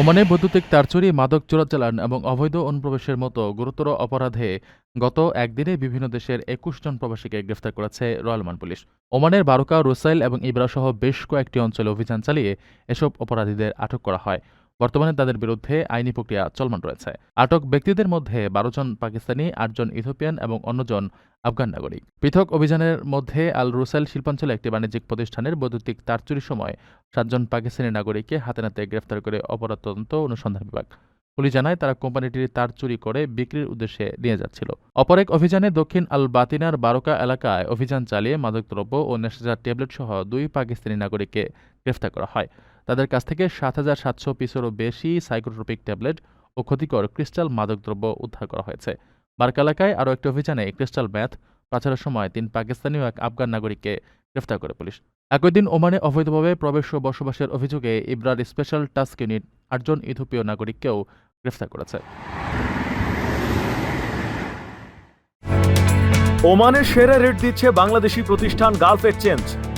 ওমানে বৈদ্যুতিক তার চুরি মাদক চোরাচালান এবং অবৈধ অনুপ্রবেশের মতো গুরুতর অপরাধে গত একদিনে বিভিন্ন দেশের একুশ জন প্রবাসীকে গ্রেফতার করেছে রয়্যাল ওমান পুলিশ। ওমানের বারুকা, রুসাইল এবং ইবরাসহ বেশ কয়েকটি অঞ্চলে অভিযান চালিয়ে এসব অপরাধীদের আটক করা হয়। বর্তমানে তাদের বিরুদ্ধে আইনি প্রক্রিয়া চলমান রয়েছে। আটক ব্যক্তিদের মধ্যে বারো জন পাকিস্তানি আটজন ইথোপিয়ান এবং অন্যজন আফগান নাগরিক। পৃথক অভিযানের মধ্যে আল রুসাইল শিল্পাঞ্চলে একটি বাণিজ্যিক প্রতিষ্ঠানের বৈদ্যুতিক তার চুরির সময় সাতজন পাকিস্তানি নাগরিককে হাতে নাতে গ্রেফতার করে অপরাধ তদন্ত অনুসন্ধান বিভাগ। পুলিশ জানায়, তারা কোম্পানিটির তার চুরি করে বিক্রির উদ্দেশ্যে নিয়ে যাচ্ছিল। অপর এক অভিযানে দক্ষিণ আল বাতিনার বারোকা এলাকায় অভিযান চালিয়ে মাদকদ্রব্য ও নেশাজার ট্যাবলেট সহ দুই পাকিস্তানি নাগরিককে গ্রেফতার করা হয়। তাদের কাছ থেকে সাত হাজার সাতশো পিসেরও বেশি সাইকোট্রপিক ট্যাবলেট ও ক্ষতিকর ক্রিস্টাল মাদকদ্রব্য উদ্ধার করা হয়েছে। বারকা এলাকায় আরও একটি অভিযানে ক্রিস্টাল ম্যাথ পাচারের সময় তিন পাকিস্তানি এক আফগান নাগরিককে গ্রেফতার করে পুলিশ। একই দিন ওমানে অবৈধভাবে প্রবেশ ও বসবাসের অভিযোগে ইব্রার স্পেশাল টাস্ক ইউনিট আটজন ইথোপীয় নাগরিককেও গ্রেফতার করেছে। ওমানের সেরা রেট দিচ্ছে বাংলাদেশি প্রতিষ্ঠান গালফ এক্সচেঞ্জ।